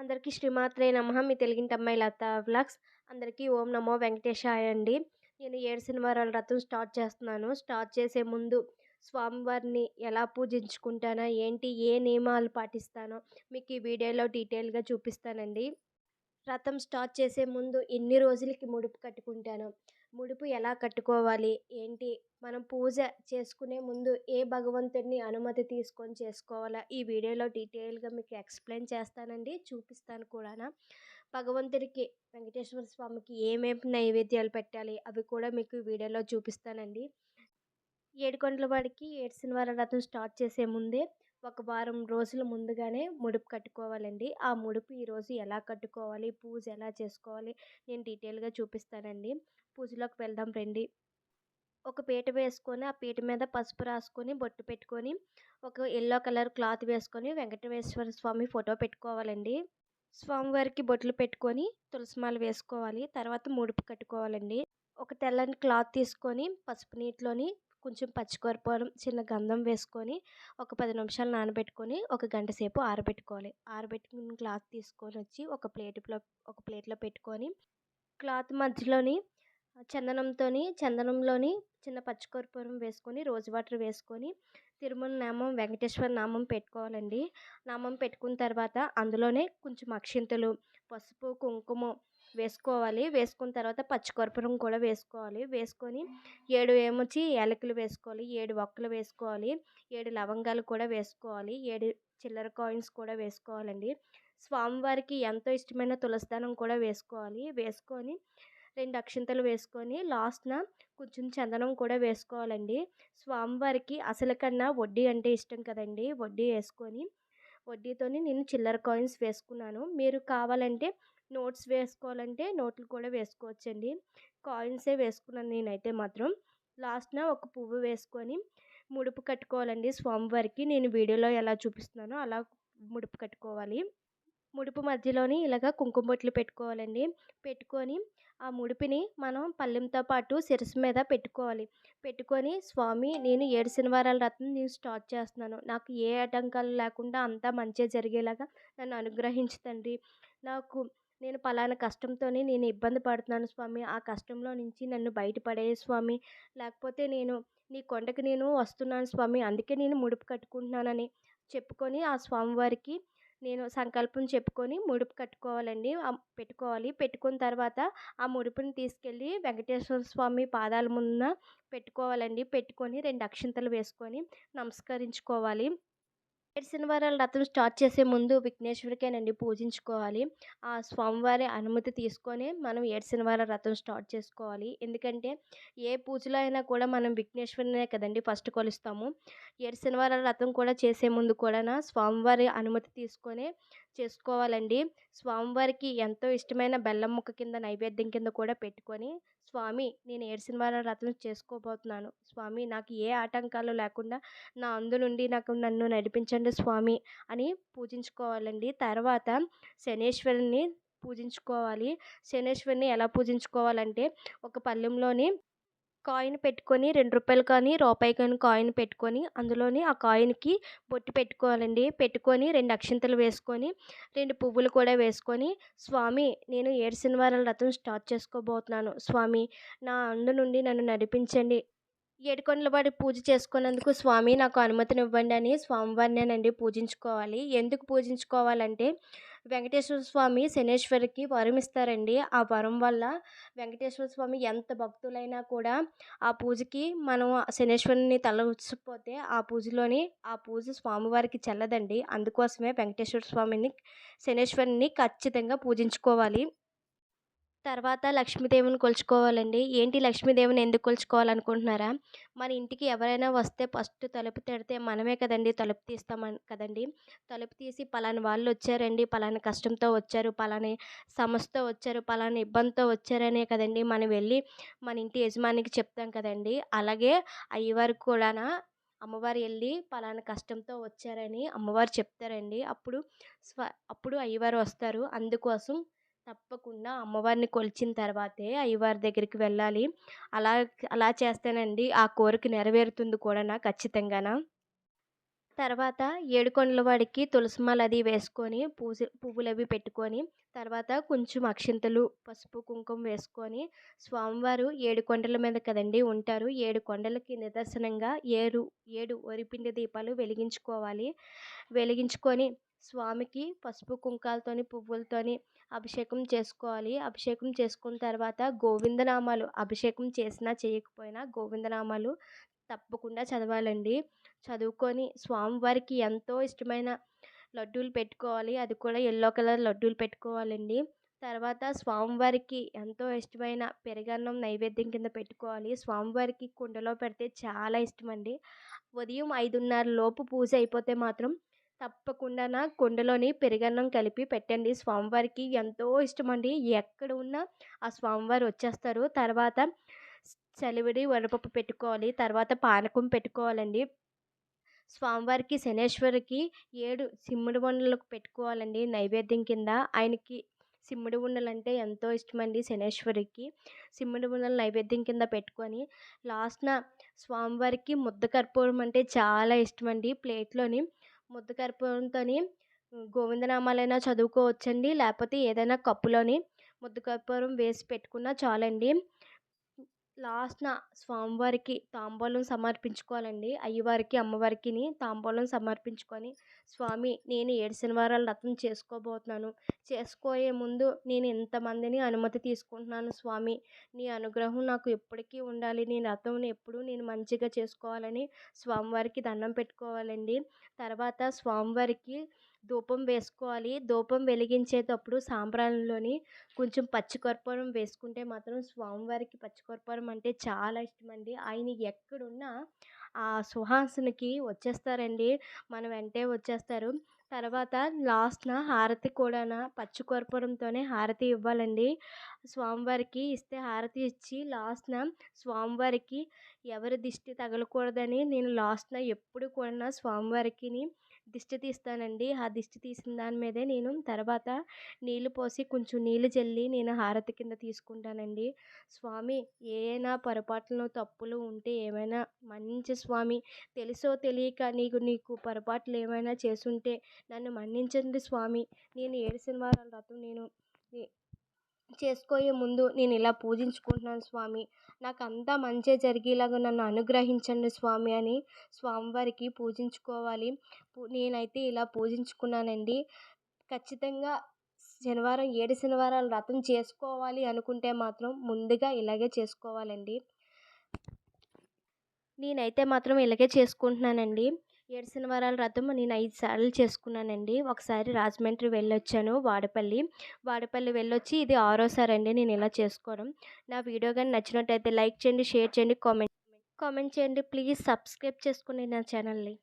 అందరికీ శ్రీమాత్రే నమ. మీ తెలుగింటి అమ్మాయి లత వ్లాగ్స్. అందరికీ ఓం నమో వెంకటేశాయ అండి. నేను ఏడు శనివారాల రథం స్టార్ట్ చేస్తున్నాను. స్టార్ట్ చేసే ముందు స్వామివారిని ఎలా పూజించుకుంటానో ఏంటి ఏ నియమాలు పాటిస్తానో మీకు ఈ వీడియోలో డీటెయిల్గా చూపిస్తానండి. రథం స్టార్ట్ చేసే ముందు ఎన్ని రోజులకి ముడుపు కట్టుకుంటాను ముడుపు ఎలా కట్టుకోవాలి ఏంటి మనం పూజ చేసుకునే ముందు ఏ భగవంతుడిని అనుమతి తీసుకొని చేసుకోవాలా? ఈ వీడియోలో డీటెయిల్గా మీకు ఎక్స్ప్లెయిన్ చేస్తానండి. చూపిస్తాను కూడా భగవంతుడికి వెంకటేశ్వర స్వామికి ఏమేమి నైవేద్యాలు పెట్టాలి? అవి కూడా మీకు వీడియోలో చూపిస్తానండి. ఏడుకొండల వాడికి ఏడు శనివారం వ్రతం స్టార్ట్ చేసే ముందే ఒక వారం రోజుల ముందుగానే ముడుపు కట్టుకోవాలండి. ఆ ముడుపు ఈరోజు ఎలా కట్టుకోవాలి? పూజ ఎలా చేసుకోవాలి? నేను డీటెయిల్గా చూపిస్తానండి. పూజలోకి వెళ్దాం రండి. ఒక పీట వేసుకొని ఆ పీట మీద పసుపు రాసుకొని బొట్టు పెట్టుకొని ఒక ఎల్లో కలర్ క్లాత్ వేసుకొని వెంకటేశ్వర స్వామి ఫోటో పెట్టుకోవాలండి. స్వామివారికి బొట్లు పెట్టుకొని తులసిమాల వేసుకోవాలి. తర్వాత ముడుపు కట్టుకోవాలండి. ఒక తెల్లని క్లాత్ తీసుకొని పసుపు నీటిలోని కొంచెం పచ్చికర్పూరం చిన్న గంధం వేసుకొని ఒక పది నిమిషాలు నానబెట్టుకొని ఒక గంట సేపు ఆరబెట్టుకోవాలి. ఆరబెట్టుకున్న క్లాత్ తీసుకొని వచ్చి ఒక ప్లేట్లో ఒక ప్లేట్లో పెట్టుకొని క్లాత్ మధ్యలోని చందనంతో చందనంలోని చిన్న పచ్చికర్పూరం వేసుకొని రోజు వాటర్ వేసుకొని తిరుమల నామం వెంకటేశ్వర నామం పెట్టుకోవాలండి. నామం పెట్టుకున్న తర్వాత అందులోనే కొంచెం అక్షింతలు పసుపు కుంకుమ వేసుకోవాలి. వేసుకున్న తర్వాత పచ్చికర్పూరం కూడా వేసుకోవాలి. వేసుకొని ఏడు ఏమొచ్చి ఏలకులు వేసుకోవాలి. ఏడు ఒక్కలు వేసుకోవాలి. ఏడు లవంగాలు కూడా వేసుకోవాలి. ఏడు చిల్లర కాయిన్స్ కూడా వేసుకోవాలండి. స్వామివారికి ఎంతో ఇష్టమైన తులసిదానం కూడా వేసుకోవాలి. వేసుకొని రెండు అక్షింతలు వేసుకొని లాస్ట్న కొంచెం చందనం కూడా వేసుకోవాలండి. స్వామివారికి అసలు కన్నా వడ్డీ అంటే ఇష్టం కదండి. వడ్డీ వేసుకొని వడ్డీతోని నేను చిల్లర కాయిన్స్ వేసుకున్నాను. మీరు కావాలంటే నోట్స్ వేసుకోవాలంటే నోట్లు కూడా వేసుకోవచ్చండి. కాయిన్సే వేసుకున్నాను నేనైతే మాత్రం. లాస్ట్న ఒక పువ్వు వేసుకొని ముడుపు కట్టుకోవాలండి స్వామివారికి. నేను వీడియోలో ఎలా చూపిస్తున్నానో అలా ముడుపు కట్టుకోవాలి. ముడుపు మధ్యలోని ఇలాగ కుంకుమ బొట్లు పెట్టుకోవాలండి. పెట్టుకొని ఆ ముడిపిని మనం పళ్ళెంతో పాటు శిరస్సు మీద పెట్టుకోవాలి. పెట్టుకొని స్వామి నేను ఏడు శనివారాల రత్నం నేను స్టార్ట్ చేస్తున్నాను. నాకు ఏ ఆటంకాలు లేకుండా అంతా మంచిగా జరిగేలాగా నన్ను అనుగ్రహించు తండ్రి. నాకు నేను పలానా కష్టంతో నేను ఇబ్బంది పడుతున్నాను స్వామి. ఆ కష్టంలో నుంచి నన్ను బయటపడే స్వామి. లేకపోతే నేను నీ కొండకి నేను వస్తున్నాను స్వామి. అందుకే నేను ముడుపు కట్టుకుంటున్నానని చెప్పుకొని ఆ స్వామివారికి నేను సంకల్పం చెప్పుకొని ముడుపు కట్టుకోవాలండి. పెట్టుకోవాలి. పెట్టుకున్న తర్వాత ఆ ముడుపుని తీసుకెళ్ళి వెంకటేశ్వర స్వామి పాదాల ముందున పెట్టుకోవాలండి. పెట్టుకొని రెండు అక్షింతలు వేసుకొని నమస్కరించుకోవాలి. ఏడు శనివారాల రథం స్టార్ట్ చేసే ముందు విఘ్నేశ్వరికేనండి పూజించుకోవాలి. ఆ స్వామివారి అనుమతి తీసుకొని మనం ఏడు శనివారాల రథం స్టార్ట్ చేసుకోవాలి. ఎందుకంటే ఏ పూజలో అయినా కూడా మనం విఘ్నేశ్వరినే కదండి ఫస్ట్ కొలుస్తాము. ఏడు శనివారాల రథం కూడా చేసే ముందు కూడా స్వామివారి అనుమతి తీసుకొని చేసుకోవాలండి. స్వామివారికి ఎంతో ఇష్టమైన బెల్లం ముక్క కింద నైవేద్యం కింద కూడా పెట్టుకొని స్వామి నేను ఏడిసిన శనివారాల వ్రతం చేసుకోబోతున్నాను. స్వామి నాకు ఏ ఆటంకాలు లేకుండా నా అందు నుండి నాకు నన్ను నడిపించండి స్వామి అని పూజించుకోవాలండి. తర్వాత శనేశ్వరుని పూజించుకోవాలి. శనేశ్వరిని ఎలా పూజించుకోవాలంటే ఒక పళ్ళెంలోని కాయిన్ పెట్టుకొని రెండు రూపాయలు కానీ రూపాయి కానీ కాయిన్ పెట్టుకొని అందులోని ఆ కాయిన్కి బొట్టు పెట్టుకోవాలండి. పెట్టుకొని రెండు అక్షింతలు వేసుకొని రెండు పువ్వులు కూడా వేసుకొని స్వామి నేను ఏడు శనివారాల వ్రతం స్టార్ట్ చేసుకోబోతున్నాను. స్వామి నా అందు నుండి నన్ను నడిపించండి. ఏడుకొండలవాడి పూజ చేసుకున్నందుకు స్వామి నాకు అనుమతిని ఇవ్వండి అని స్వామివారినేనండి పూజించుకోవాలి. ఎందుకు పూజించుకోవాలంటే వెంకటేశ్వర స్వామి శనేశ్వరికి వరం ఇస్తారండి ఆ వరం వల్ల వెంకటేశ్వర స్వామి ఎంత భక్తులైనా కూడా ఆ పూజకి మనం శనేశ్వరుని తలచిపోతే ఆ పూజలోని ఆ పూజ స్వామివారికి చెల్లదండి. అందుకోసమే వెంకటేశ్వర స్వామిని శనేశ్వరిని ఖచ్చితంగా పూజించుకోవాలి. తర్వాత లక్ష్మీదేవిని కొలుచుకోవాలండి. ఏంటి లక్ష్మీదేవిని ఎందుకు కొలుచుకోవాలనుకుంటున్నారా? మన ఇంటికి ఎవరైనా వస్తే ఫస్ట్ తలుపు తిడితే మనమే కదండి తలుపు తీస్తాం కదండి. తలుపు తీసి పలాని వాళ్ళు వచ్చారండి పలాని కష్టంతో వచ్చారు పలానా సమస్యతో వచ్చారు పలానా ఇబ్బందితో వచ్చారనే కదండి మనం వెళ్ళి మన ఇంటి యజమానికి చెప్తాం కదండి. అలాగే అయ్యవారు కూడా అమ్మవారు వెళ్ళి పలానా కష్టంతో వచ్చారని అమ్మవారు చెప్తారండి. అప్పుడు స్వ అప్పుడు అయ్యవారు వస్తారు. అందుకోసం తప్పకుండా అమ్మవారిని కొలిచిన తర్వాతే అయ్యవారి దగ్గరికి వెళ్ళాలి. అలా అలా చేస్తానండి ఆ కోరిక నెరవేరుతుంది కూడా నా ఖచ్చితంగానా. తర్వాత ఏడుకొండల వాడికి తులసిమాల అది వేసుకొని పూజ పువ్వులు అవి పెట్టుకొని తర్వాత కొంచెం అక్షింతలు పసుపు కుంకుమ వేసుకొని స్వామివారు ఏడు కొండల మీద కదండి ఉంటారు. ఏడు కొండలకి నిదర్శనంగా ఏడు ఏడు వరిపిండి దీపాలు వెలిగించుకోవాలి. వెలిగించుకొని స్వామికి పసుపు కుంకాలతోని పువ్వులతోని అభిషేకం చేసుకోవాలి. అభిషేకం చేసుకున్న తర్వాత గోవిందనామాలు అభిషేకం చేసినా చేయకపోయినా గోవిందనామాలు తప్పకుండా చదవాలండి. చదువుకొని స్వామివారికి ఎంతో ఇష్టమైన లడ్డూలు పెట్టుకోవాలి. అది కూడా ఎల్లో కలర్ లడ్డూలు పెట్టుకోవాలండి. తర్వాత స్వామివారికి ఎంతో ఇష్టమైన పెరుగన్నం నైవేద్యం కింద పెట్టుకోవాలి. స్వామివారికి కుండలో పెడితే చాలా ఇష్టమండి. ఉదయం ఐదున్నర లోపు పూజ అయిపోతే మాత్రం తప్పకుండా కుండలోని పెరుగన్నం కలిపి పెట్టండి. స్వామివారికి ఎంతో ఇష్టమండి. ఎక్కడ ఉన్నా ఆ స్వామివారు వచ్చేస్తారు. తర్వాత చలివిడి వడపప్పు పెట్టుకోవాలి. తర్వాత పానకం పెట్టుకోవాలండి. స్వామివారికి శనేశ్వరికి ఏడు సిమ్ముడి వండలకు పెట్టుకోవాలండి నైవేద్యం కింద. ఆయనకి సిమ్ముడి ఉండలు అంటే ఎంతో ఇష్టమండి శనేశ్వరికి. సిమ్ముడి ఉండలు నైవేద్యం కింద పెట్టుకొని లాస్ట్న స్వామివారికి ముద్ద కర్పూరం అంటే చాలా ఇష్టమండి. ప్లేట్లోని ముద్ద కర్పూరంతో గోవిందనామాలైనా చదువుకోవచ్చండి. లేకపోతే ఏదైనా కప్పులోని ముద్ద కర్పూరం వేసి పెట్టుకున్నా చాలండి. లాస్ట్న స్వామివారికి తాంబూలం సమర్పించుకోవాలండి. అయ్యవారికి అమ్మవారికిని తాంబూలం సమర్పించుకొని స్వామి నేను ఏడు శనివారాలు వ్రతం చేసుకోబోతున్నాను. చేసుకోయే ముందు నేను ఇంతమందిని అనుమతి తీసుకుంటున్నాను స్వామి. నీ అనుగ్రహం నాకు ఎప్పటికీ ఉండాలి. నీ వ్రతం ఎప్పుడూ నేను మంచిగా చేసుకోవాలని స్వామివారికి దండం పెట్టుకోవాలండి. తర్వాత స్వామివారికి ధూపం వేసుకోవాలి. ధూపం వెలిగించేటప్పుడు సాంబ్రాణిలోని కొంచెం పచ్చికర్పూరం వేసుకుంటే మాత్రం స్వామివారికి పచ్చికర్పూరం అంటే చాలా ఇష్టం అండి ఆయన ఎక్కడున్నా ఆ సుహాసనకి వచ్చేస్తారండి. మన వెంటే వచ్చేస్తారు. తర్వాత లాస్ట్న హారతి కూడా పచ్చికర్పూరంతోనే హారతి ఇవ్వాలండి. స్వామివారికి ఇస్తే హారతి ఇచ్చి లాస్ట్న స్వామివారికి ఎవరి దిష్టి తగలకూడదని నేను లాస్ట్న ఎప్పుడు కూడా స్వామివారికిని దిష్టి తీస్తానండి. ఆ దిష్టి తీసిన దాని మీదే నేను తర్వాత నీళ్ళు పోసి కొంచెం నీళ్ళు జల్లి నేను హారతి కింద తీసుకుంటానండి. స్వామి ఏమైనా పొరపాట్లు తప్పులు ఉంటే ఏమైనా మన్నించు స్వామి. తెలుసో తెలియక నీకు నీకు పొరపాట్లు ఏమైనా చేసుంటే నన్ను మన్నించండి స్వామి. నేను ఏడు శనివారాల వ్రతం నేను చేసుకోయే ముందు నేను ఇలా పూజించుకుంటున్నాను స్వామి. నాకు అంతా మంచి జరిగేలాగా నన్ను అనుగ్రహించండి స్వామి అని స్వామివారికి పూజించుకోవాలి. నేనైతే ఇలా పూజించుకున్నానండి. ఖచ్చితంగా శనివారం ఏడు శనివారాలు వ్రతం చేసుకోవాలి అనుకుంటే మాత్రం ముందుగా ఇలాగే చేసుకోవాలండి. నేనైతే మాత్రం ఇలాగే చేసుకుంటున్నానండి. ఏడు శనివారాల వ్రతం నేను ఐదు సార్లు చేసుకున్నానండి. ఒకసారి రాజమండ్రి వెళ్ళొచ్చాను వాడపల్లి. వాడపల్లి వెళ్ళొచ్చి ఇది ఆరోసారి అండి నేను ఇలా చేసుకోవడం. నా వీడియో కానీ నచ్చినట్టయితే లైక్ చేయండి షేర్ చేయండి కామెంట్ కామెంట్ చేయండి ప్లీజ్ సబ్స్క్రైబ్ చేసుకోండి నా ఛానల్ని.